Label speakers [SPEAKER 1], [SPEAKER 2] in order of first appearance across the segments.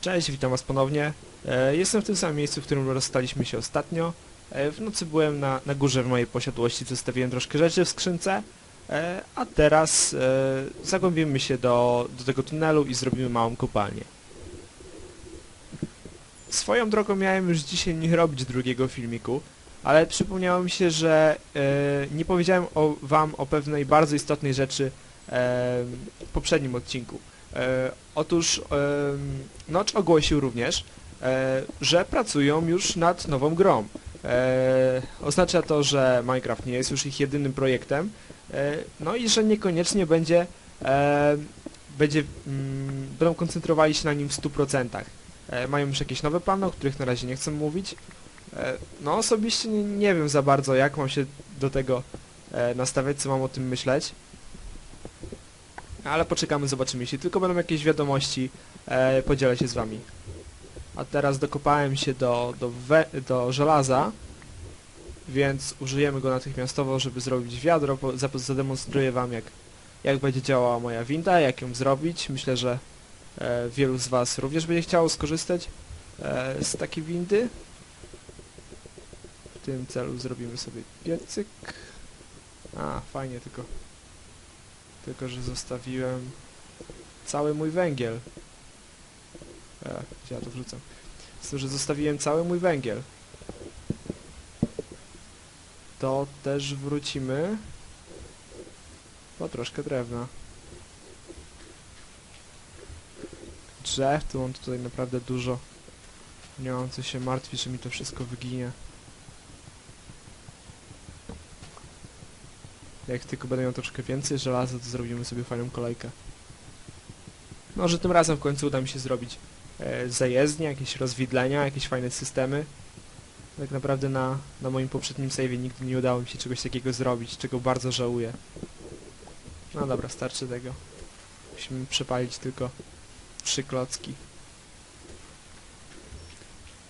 [SPEAKER 1] Cześć, witam was ponownie. E, jestem w tym samym miejscu, w którym rozstaliśmy się ostatnio. E, w nocy byłem na, na górze w mojej posiadłości, zostawiłem troszkę rzeczy w skrzynce, e, a teraz e, zagłębimy się do, do tego tunelu i zrobimy małą kopalnię. Swoją drogą miałem już dzisiaj nie robić drugiego filmiku, ale przypomniało mi się, że e, nie powiedziałem o, wam o pewnej bardzo istotnej rzeczy e, w poprzednim odcinku. E, otóż e, Notch ogłosił również, e, że pracują już nad nową grą. E, oznacza to, że Minecraft nie jest już ich jedynym projektem, e, no i że niekoniecznie będzie, e, będzie mm, będą koncentrowali się na nim w 100%. E, mają już jakieś nowe plany, o których na razie nie chcę mówić. E, no osobiście nie, nie wiem za bardzo, jak mam się do tego e, nastawiać, co mam o tym myśleć. Ale poczekamy, zobaczymy. Jeśli tylko będą jakieś wiadomości, e, podzielę się z wami. A teraz dokopałem się do, do, we, do żelaza, więc użyjemy go natychmiastowo, żeby zrobić wiadro. Zademonstruję wam, jak, jak będzie działała moja winda, jak ją zrobić. Myślę, że e, wielu z was również będzie chciało skorzystać e, z takiej windy. W tym celu zrobimy sobie piecyk. A, fajnie, tylko tylko, że zostawiłem cały mój węgiel. E, gdzie ja to wrzucam? Tym, że zostawiłem cały mój węgiel. To też wrócimy po troszkę drewna. Drzew, tu mam tutaj naprawdę dużo. Nie mam co się martwić, że mi to wszystko wyginie. Jak tylko będę miał troszkę więcej żelaza, to zrobimy sobie fajną kolejkę. Może tym razem w końcu uda mi się zrobić e, zajezdnie, jakieś rozwidlenia, jakieś fajne systemy. Tak naprawdę na, na moim poprzednim save'ie nigdy nie udało mi się czegoś takiego zrobić, czego bardzo żałuję. No dobra, starczy tego. Musimy przepalić tylko trzy klocki.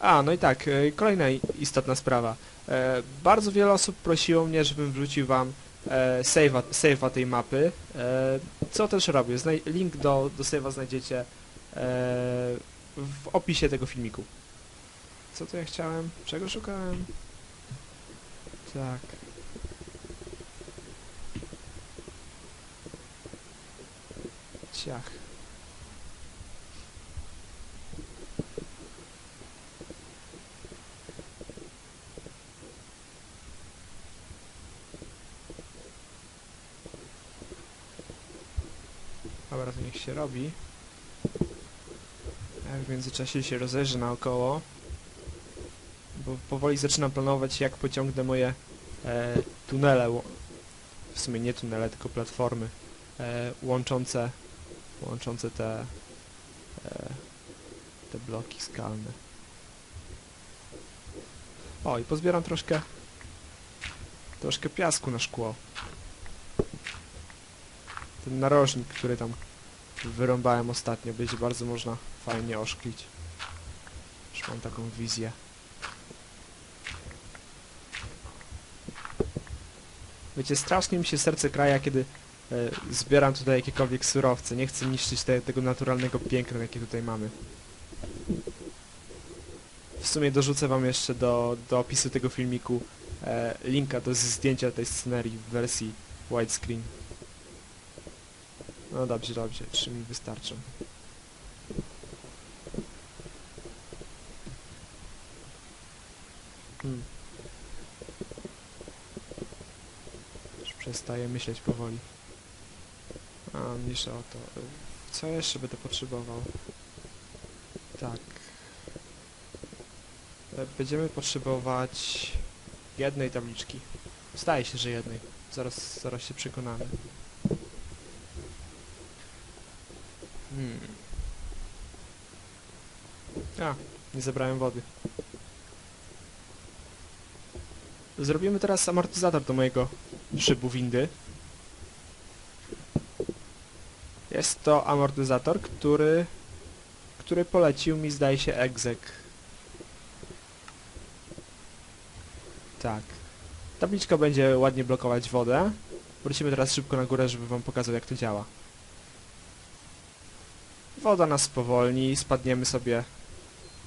[SPEAKER 1] A, no i tak, e, kolejna istotna sprawa. E, bardzo wiele osób prosiło mnie, żebym wrzucił wam e, save'a, save'a tej mapy, e, co też robię. Link do, do save'a znajdziecie e, w opisie tego filmiku. Co tu ja chciałem? Czego szukałem? Tak. Ciach. Dobra, to niech się robi. Ja w międzyczasie się rozejrzę naokoło. Bo powoli zaczynam planować, jak pociągnę moje e, tunele. W sumie nie tunele, tylko platformy. E, łączące, łączące te, e, te bloki skalne. O, i pozbieram troszkę, troszkę piasku na szkło. Ten narożnik, który tam wyrąbałem ostatnio, będzie bardzo można fajnie oszklić. Już mam taką wizję. Wiecie, strasznie mi się serce kraja, kiedy e, zbieram tutaj jakiekolwiek surowce. Nie chcę niszczyć te, tego naturalnego piękna, jakie tutaj mamy. W sumie dorzucę wam jeszcze do, do opisu tego filmiku e, linka do zdjęcia tej scenerii w wersji widescreen. No dobrze, dobrze, trzy mi wystarczą. Hmm. Już przestaję myśleć powoli. A, mniejsza o to. Co jeszcze będę potrzebował? Tak. E, Będziemy potrzebować jednej tabliczki. Zdaje się, że jednej. Zaraz, zaraz się przekonamy. Hmm. A, nie zebrałem wody. Zrobimy teraz amortyzator do mojego szybu windy. Jest to amortyzator, który, który polecił mi, zdaje się, egzek. Tak. Tabliczka będzie ładnie blokować wodę. Wrócimy teraz szybko na górę, żeby wam pokazał, jak to działa. Woda nas spowolni, spadniemy sobie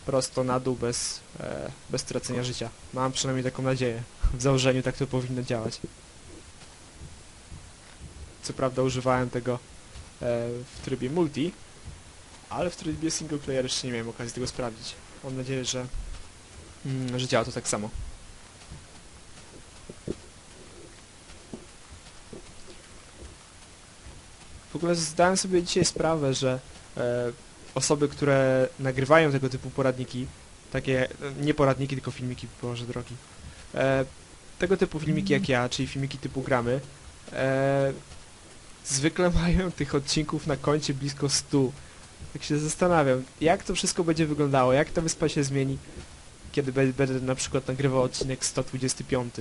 [SPEAKER 1] prosto na dół bez, e, bez tracenia życia. Mam przynajmniej taką nadzieję. W założeniu tak to powinno działać. Co prawda używałem tego e, w trybie multi, ale w trybie single player jeszcze nie miałem okazji tego sprawdzić. Mam nadzieję, że, mm, że działa to tak samo. W ogóle zdałem sobie dzisiaj sprawę, że osoby, które nagrywają tego typu poradniki, takie, e, nie poradniki, tylko filmiki, Boże drogi, e, tego typu filmiki jak ja, czyli filmiki typu gramy, e, zwykle mają tych odcinków na koncie blisko 100. Tak się zastanawiam, jak to wszystko będzie wyglądało, jak ta wyspa się zmieni, kiedy będę na przykład nagrywał odcinek 125.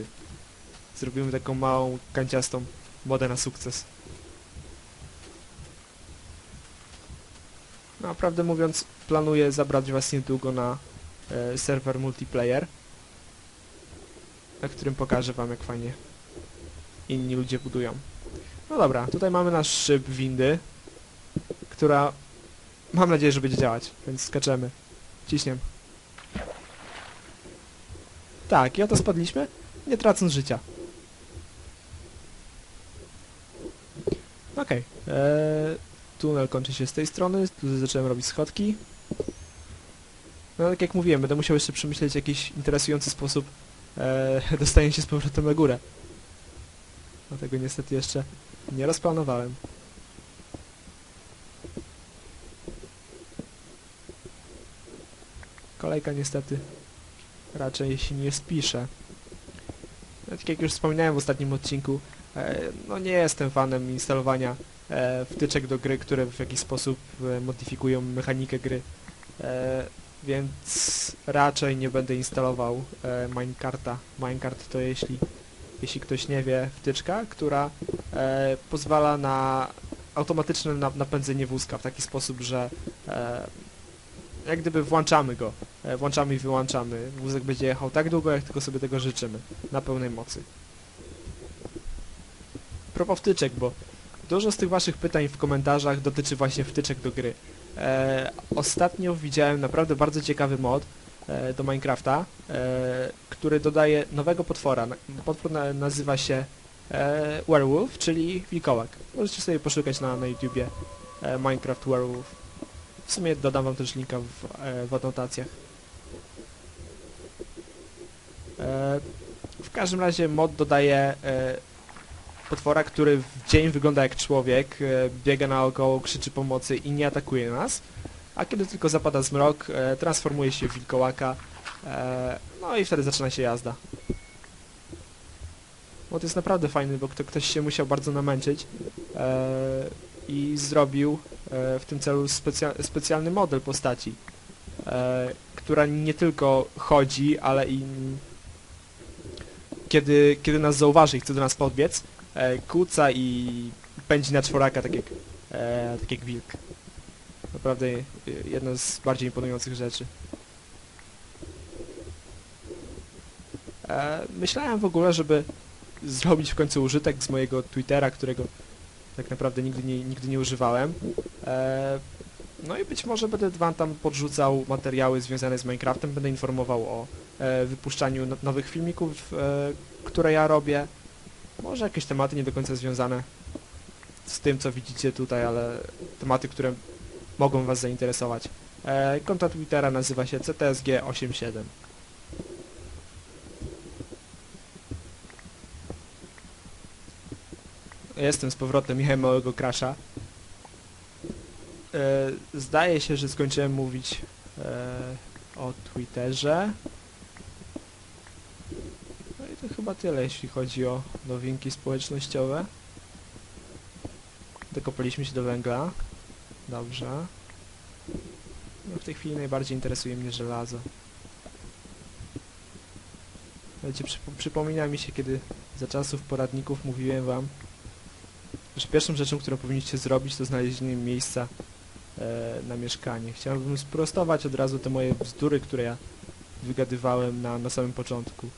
[SPEAKER 1] Zrobimy taką małą, kanciastą modę na sukces. Naprawdę mówiąc, planuję zabrać was niedługo na e, serwer multiplayer, na którym pokażę wam jak fajnie inni ludzie budują. No dobra, tutaj mamy nasz szyb windy, która mam nadzieję, że będzie działać, więc skaczemy. Ciśniem. Tak, i oto spadliśmy, nie tracąc życia. Okej. eee, tunel kończy się z tej strony, tu zacząłem robić schodki. No tak jak mówiłem, będę musiał jeszcze przemyśleć jakiś interesujący sposób e, dostania się z powrotem na górę. Dlatego niestety jeszcze nie rozplanowałem. Kolejka niestety raczej się nie spisze. No, tak jak już wspominałem w ostatnim odcinku, no nie jestem fanem instalowania e, wtyczek do gry, które w jakiś sposób e, modyfikują mechanikę gry. E, więc raczej nie będę instalował e, Minecarta. Minecart to jeśli, jeśli ktoś nie wie, wtyczka, która e, pozwala na automatyczne na, napędzenie wózka w taki sposób, że e, jak gdyby włączamy go, e, włączamy i wyłączamy. Wózek będzie jechał tak długo, jak tylko sobie tego życzymy, na pełnej mocy. Propos wtyczek, bo dużo z tych waszych pytań w komentarzach dotyczy właśnie wtyczek do gry. E, ostatnio widziałem naprawdę bardzo ciekawy mod e, do Minecrafta, e, który dodaje nowego potwora. Potwór na, nazywa się e, Werewolf, czyli wilkołak. Możecie sobie poszukać na, na YouTubie e, Minecraft Werewolf. W sumie dodam wam też linka w, e, w anotacjach. E, w każdym razie mod dodaje e, potwora, który w dzień wygląda jak człowiek, e, biega naokoło, krzyczy pomocy i nie atakuje nas, a kiedy tylko zapada zmrok, e, transformuje się w wilkołaka, e, no i wtedy zaczyna się jazda. Mod jest naprawdę fajny, bo kto, ktoś się musiał bardzo namęczyć i zrobił w tym celu specja specjalny model postaci, która nie tylko chodzi, ale i kiedy, kiedy nas zauważy i chce do nas podbiec, e, kuca i pędzi na czworaka, tak jak, e, tak jak wilk. Naprawdę e, jedna z bardziej imponujących rzeczy. E, myślałem w ogóle, żeby zrobić w końcu użytek z mojego Twittera, którego tak naprawdę nigdy nie, nigdy nie używałem. E, no i być może będę wam tam podrzucał materiały związane z Minecraftem, będę informował o e, wypuszczaniu no, nowych filmików, e, które ja robię. Może jakieś tematy nie do końca związane z tym, co widzicie tutaj, ale tematy, które mogą was zainteresować. E, konto Twittera nazywa się CTSG87. Jestem z powrotem, miałem małego crasha. E, zdaje się, że skończyłem mówić e, o Twitterze. Chyba tyle, jeśli chodzi o nowinki społecznościowe. Dokopaliśmy się do węgla. Dobrze. No w tej chwili najbardziej interesuje mnie żelazo. Wiecie, przypo przypomina mi się, kiedy za czasów poradników mówiłem wam, że pierwszą rzeczą, którą powinniście zrobić, to znalezienie miejsca e, na mieszkanie. Chciałbym sprostować od razu te moje bzdury, które ja wygadywałem na, na samym początku.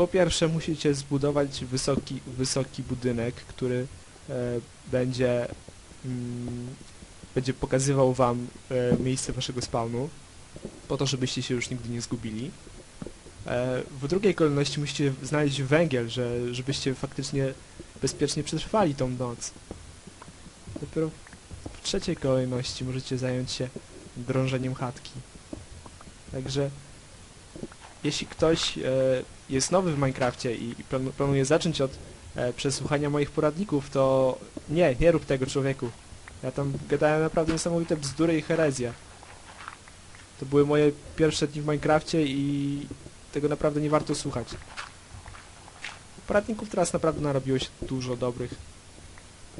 [SPEAKER 1] Po pierwsze musicie zbudować wysoki, wysoki budynek, który e, będzie mm, będzie pokazywał wam e, miejsce waszego spawnu, po to, żebyście się już nigdy nie zgubili. E, w drugiej kolejności musicie znaleźć węgiel, że, żebyście faktycznie bezpiecznie przetrwali tą noc. Dopiero w trzeciej kolejności możecie zająć się drążeniem chatki. Także jeśli ktoś e, jest nowy w Minecrafcie i, i planu- planuje zacząć od e, przesłuchania moich poradników, to nie, nie rób tego człowieku. Ja tam gadałem naprawdę niesamowite bzdury i herezje. To były moje pierwsze dni w Minecrafcie i tego naprawdę nie warto słuchać. Poradników teraz naprawdę narobiło się dużo dobrych.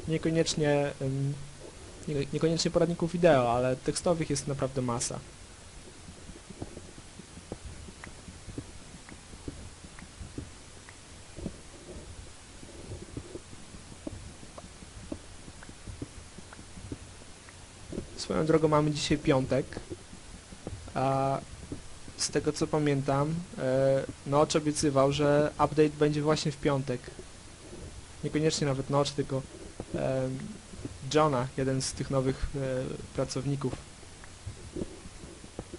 [SPEAKER 1] Niekoniecznie, ym, nie, niekoniecznie poradników wideo, ale tekstowych jest naprawdę masa. Swoją drogą mamy dzisiaj piątek, a z tego co pamiętam, e, Notch obiecywał, że update będzie właśnie w piątek. Niekoniecznie nawet Notch, tylko e, Johna, jeden z tych nowych e, pracowników.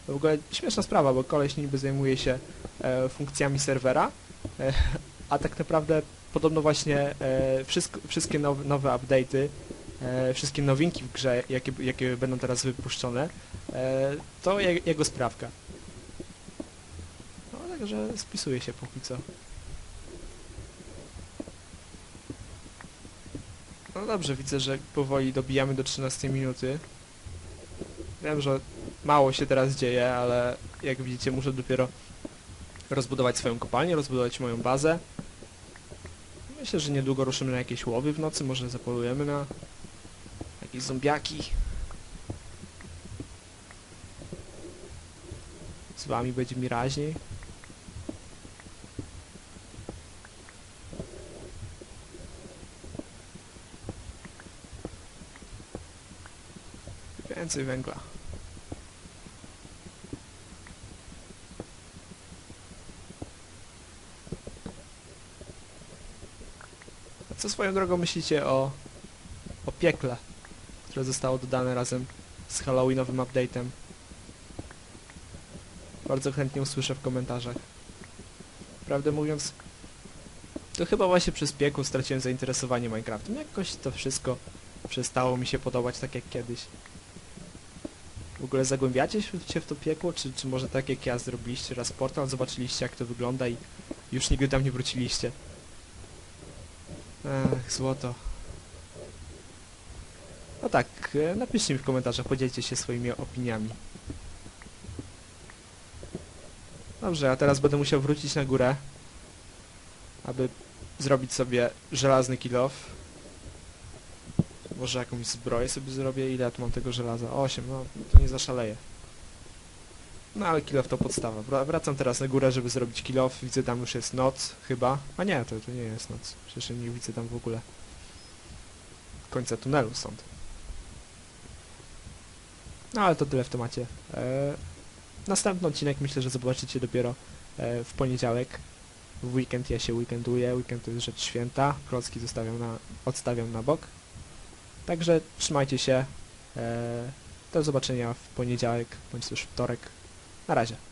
[SPEAKER 1] W ogóle śmieszna sprawa, bo koleś niby zajmuje się funkcjami serwera, a tak naprawdę podobno właśnie wszystko, wszystkie nowe, nowe update'y, wszystkie nowinki w grze, jakie, jakie będą teraz wypuszczone, e, to je, jego sprawka. No także spisuje się póki co. No dobrze, widzę, że powoli dobijamy do 13 minuty. Wiem, że mało się teraz dzieje, ale jak widzicie muszę dopiero rozbudować swoją kopalnię, rozbudować moją bazę. Myślę, że niedługo ruszymy na jakieś łowy w nocy, może zapolujemy na jakieś zombiaki. Z wami będzie mi raźniej. Więcej węgla. Co swoją drogą myślicie o, o piekle, które zostało dodane razem z Halloweenowym update'em? Bardzo chętnie usłyszę w komentarzach. Prawdę mówiąc, to chyba właśnie przez piekło straciłem zainteresowanie Minecraftem. Jakoś to wszystko przestało mi się podobać tak jak kiedyś. W ogóle zagłębiacie się w to piekło, czy, czy może tak jak ja zrobiliście raz portal, zobaczyliście jak to wygląda i już nigdy tam nie wróciliście? Ech, złoto. Tak, e, napiszcie mi w komentarzach, podzielcie się swoimi opiniami. Dobrze, a teraz będę musiał wrócić na górę, aby zrobić sobie żelazny kill off. Może jakąś zbroję sobie zrobię. Ile tu mam tego żelaza? 8, no to nie zaszaleję. No ale kill off to podstawa. Wra- Wracam teraz na górę, żeby zrobić kill off. Widzę tam już jest noc, chyba. A nie, to, to nie jest noc. Przecież nie widzę tam w ogóle końca tunelu stąd. No ale to tyle w temacie. E, następny odcinek myślę, że zobaczycie dopiero e, w poniedziałek. W weekend ja się weekenduję. Weekend to jest rzecz święta. Klocki zostawiam na, odstawiam na bok. Także trzymajcie się. E, do zobaczenia w poniedziałek, bądź też wtorek. Na razie.